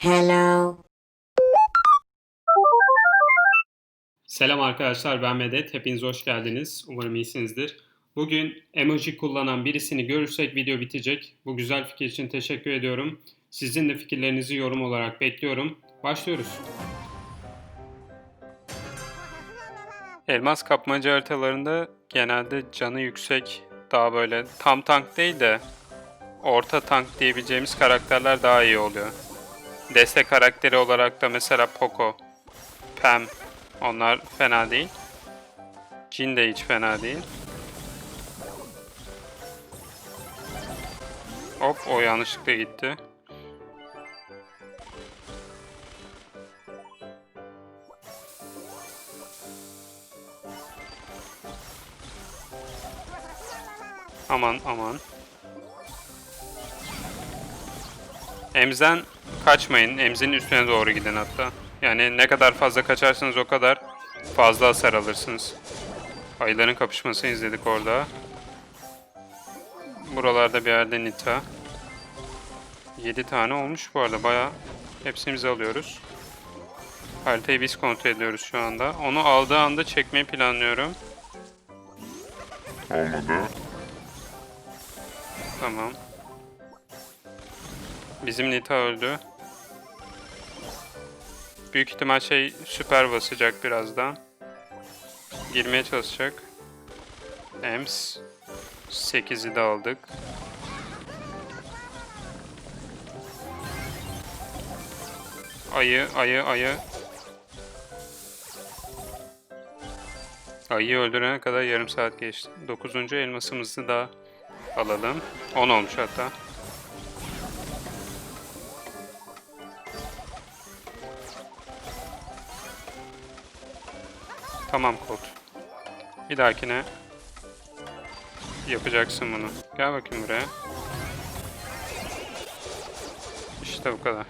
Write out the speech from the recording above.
Hello. Selam arkadaşlar ben Medet. Hepiniz hoş geldiniz. Umarım iyisinizdir. Bugün emoji kullanan birisini görürsek video bitecek. Bu güzel fikir için teşekkür ediyorum. Sizin de fikirlerinizi yorum olarak bekliyorum. Başlıyoruz. Elmas kapmaca haritalarında genelde canı yüksek, daha böyle tam tank değil de orta tank diyebileceğimiz karakterler daha iyi oluyor. Destek karakteri olarak da mesela Poco, Pam, onlar fena değil. Jin de hiç fena değil. Hop o yanlışlıkla gitti. Aman aman. Emz'den kaçmayın. Emz'in üstüne doğru gidin hatta. Yani ne kadar fazla kaçarsanız o kadar fazla hasar alırsınız. Ayıların kapışmasını izledik orada. Buralarda bir yerde Nita. 7 tane olmuş bu arada baya. Hepsini biz alıyoruz. Haritayı biz kontrol ediyoruz şu anda. Onu aldığı anda çekmeyi planlıyorum. Olmadı. Tamam. Bizim Nita öldü. Büyük ihtimal şey süper basacak birazdan. Girmeye çalışacak. Ems. 8'i de aldık. Ayı, ayı, ayı. Ayıyı öldürene kadar yarım saat geçti. 9. elmasımızı da alalım. 10 olmuş hatta. Tamam kod. Bir dahakine yapacaksın bunu. Gel bakayım buraya. İşte bu kadar.